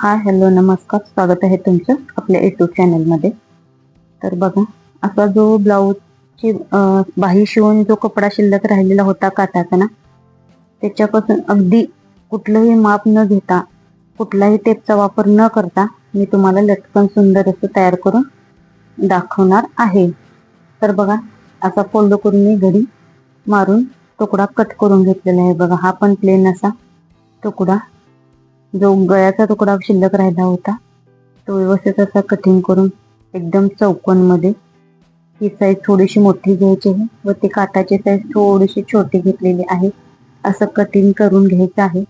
Hi hello नमस्कार. स्वागत आहे तुमचं आपल्या युट्यूब चॅनलमध्ये तर बघा असा जो ब्लाऊजची बाही शिवून जो कपडा शिल्लक राहिलेला होता काटाचा ना त्याच्यापासून अगदी कुठलंही माप न घेता कुठलाही टेपचा वापर न करता मी तुम्हाला लटकन सुंदर असं तयार करून दाखवणार आहे. तर बघा असा फोल्ड करून मी घडी मारून तुकडा कट करून घेतलेला आहे. बघा हा पण प्लेन असा तुकडा जो गळ्याचा तुकडा शिल्लक राहिला होता तो व्यवस्थित असा कटिंग करून एकदम चौकोनमध्ये ही साईज थोडीशी मोठी घ्यायची आहे व ती काटाची साईज थोडीशी छोटी घेतलेली आहे असं कटिंग करून घ्यायचं आहे.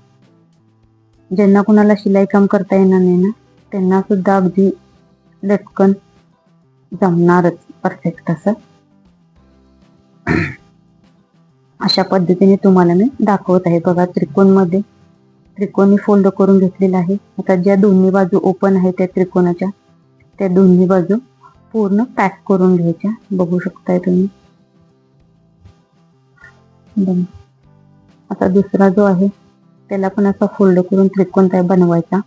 ज्यांना कुणाला शिलाई काम करता येणार नाही ना त्यांना सुद्धा अगदी लटकन जमणारच परफेक्ट असं. अशा पद्धतीने तुम्हाला मी दाखवत आहे बघा त्रिकोणमध्ये. त्रिकोणी फोल्ड करून घेतलेला आहे. आता ज्या दोन्ही बाजू ओपन आहे त्या त्रिकोणाच्या त्या दोन्ही बाजू पूर्ण पॅक करून घ्यायच्या. बघू शकताय तुम्ही. आता दुसरा जो आहे त्याला पण असा फोल्ड करून त्रिकोण तयार बनवायचा?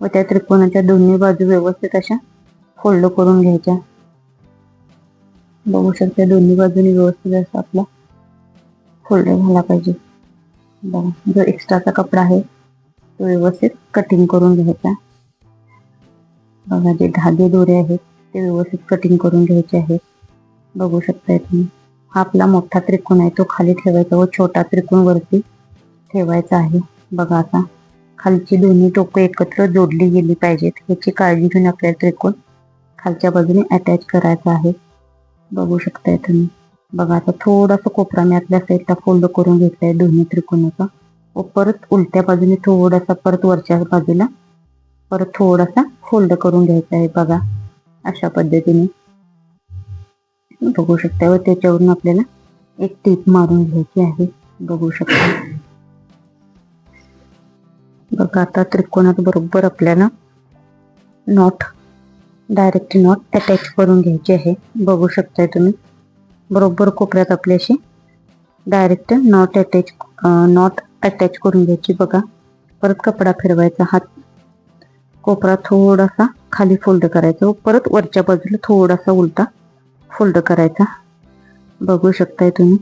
व त्या त्रिकोणाच्या दोन्ही बाजू व्यवस्थित अशा फोल्ड करून घ्यायच्या. बघू शकता दोन्ही बाजूनी व्यवस्थित असा आपला फोल्ड झाला पाहिजे. बघा जो एक्स्ट्राचा कपडा आहे व्यवस्थित कटिंग करून घ्यायचा. बघा जे धागे दोरे आहेत ते व्यवस्थित कटिंग करून घ्यायचे आहेत. बघू शकताय तुम्ही. हा आपला मोठा त्रिकोण आहे तो खाली ठेवायचा व छोटा त्रिकोण वरती ठेवायचा आहे. बघा आता खालची दोन्ही टोकं एकत्र जोडली गेली पाहिजेत. याची काळजी घेऊन आपल्याला त्रिकोण खालच्या बाजूने अटॅच करायचा आहे. बघू शकताय तुम्ही. बघा आता थोडासा कोपरा मी आपल्या साईडला फोल्ड करून घेतलाय दोन्ही त्रिकोणाचा. व परत उलट्या बाजूने थोडासा परत वरच्या बाजूला परत थोडासा फोल्ड करून घ्यायचा आहे बघा अशा पद्धतीने. बघू शकता व त्याच्यावरून आपल्याला एक टीप मारून घ्यायची आहे. बघू शकता. बघा आता त्रिकोणात बरोबर आपल्याला नॉट डायरेक्ट नॉट अटॅच करून घ्यायची आहे. बघू शकताय तुम्ही. बरोबर कोपऱ्यात आपल्याशी direct not attach not attach करून घ्यायची बघा. परत कपडा फिरवायचा हात. कोपरा थोडासा खाली फोल्ड करायचा हो. परत वरच्या बाजूला थोडासा उलटा फोल्ड करायचा. बघू शकताय तुम्ही.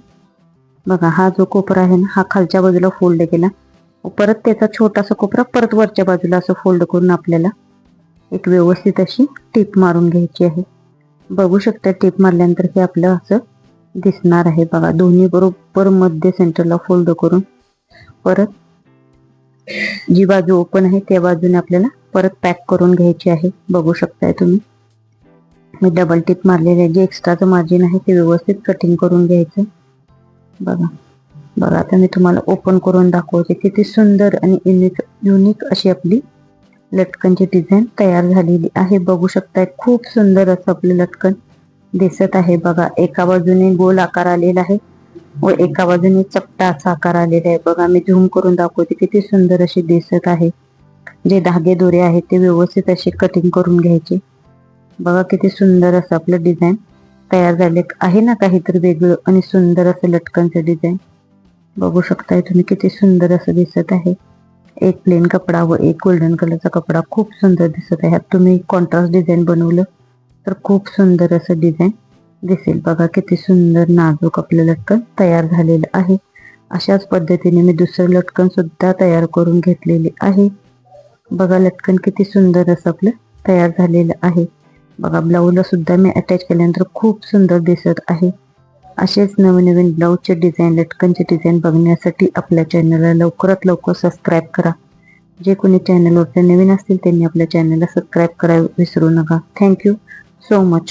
बघा हा जो कोपरा आहे ना हा खालच्या बाजूला फोल्ड केला. परत त्याचा छोटासा कोपरा परत वरच्या बाजूला असं फोल्ड करून आपल्याला एक व्यवस्थित अशी टीप मारून घ्यायची आहे. बघू शकता टीप मारल्यानंतर हे आपलं असं दिसणार आहे. बघा दोन्ही बरोबर मध्य सेंटरला फोल्ड करून परत? जी बाजू ओपन आहे त्या बाजूने आपल्याला परत पॅक करून घ्यायची आहे. बघू शकताय तुम्ही. मी डबल टिप मारलेले आहे. जे एक्स्ट्राचं मार्जिन आहे ते व्यवस्थित कटिंग करून घ्यायचं. बघा. बघा आता मी तुम्हाला ओपन करून दाखवते. किती सुंदर आणि युनिक युनिक अशी आपली लटकनची डिझाईन तयार झालेली आहे. बघू शकताय खूप सुंदर असं आपलं लटकन दिसत आहे. बघा एका बाजूने गोल आकार आलेला आहे. व एका बाजूने चपटा असा आकार आलेला आहे. बघा मी झूम करून दाखवते किती सुंदर अशी दिसत आहे. जे धागे दोरे आहेत ते व्यवस्थित असे कटिंग करून घ्यायचे. बघा किती सुंदर असं आपलं डिझाईन तयार झाले. आहे ना काहीतरी वेगळं आणि सुंदर असं लटकनचं डिझाईन बघू शकताय तुम्ही किती सुंदर असं दिसत आहे. एक प्लेन कपडा व एक गोल्डन कलरचा कपडा. खूप सुंदर दिसत आहे. तुम्ही कॉन्ट्रास्ट डिझाईन बनवलं तर खूप सुंदर असं डिझाईन दिसेल. बघा किती सुंदर नाजूक आपलं लटकन तयार झालेलं आहे. अशाच पद्धतीने मी दुसरं लटकन सुद्धा तयार करून घेतलेले आहे. बघा लटकन किती सुंदर असं आपलं तयार झालेलं आहे. बघा ब्लाऊजला सुद्धा मी अटॅच केल्यानंतर खूप सुंदर दिसत आहे. असेच नवीन नवीन ब्लाऊजचे डिझाईन लटकनचे डिझाईन बघण्यासाठी आपल्या चॅनलला लवकरात लवकर सबस्क्राईब करा. जे कोणी चॅनलवरती नवीन असतील त्यांनी आपल्या चॅनलला सबस्क्राईब करायला विसरू नका. Thank you so much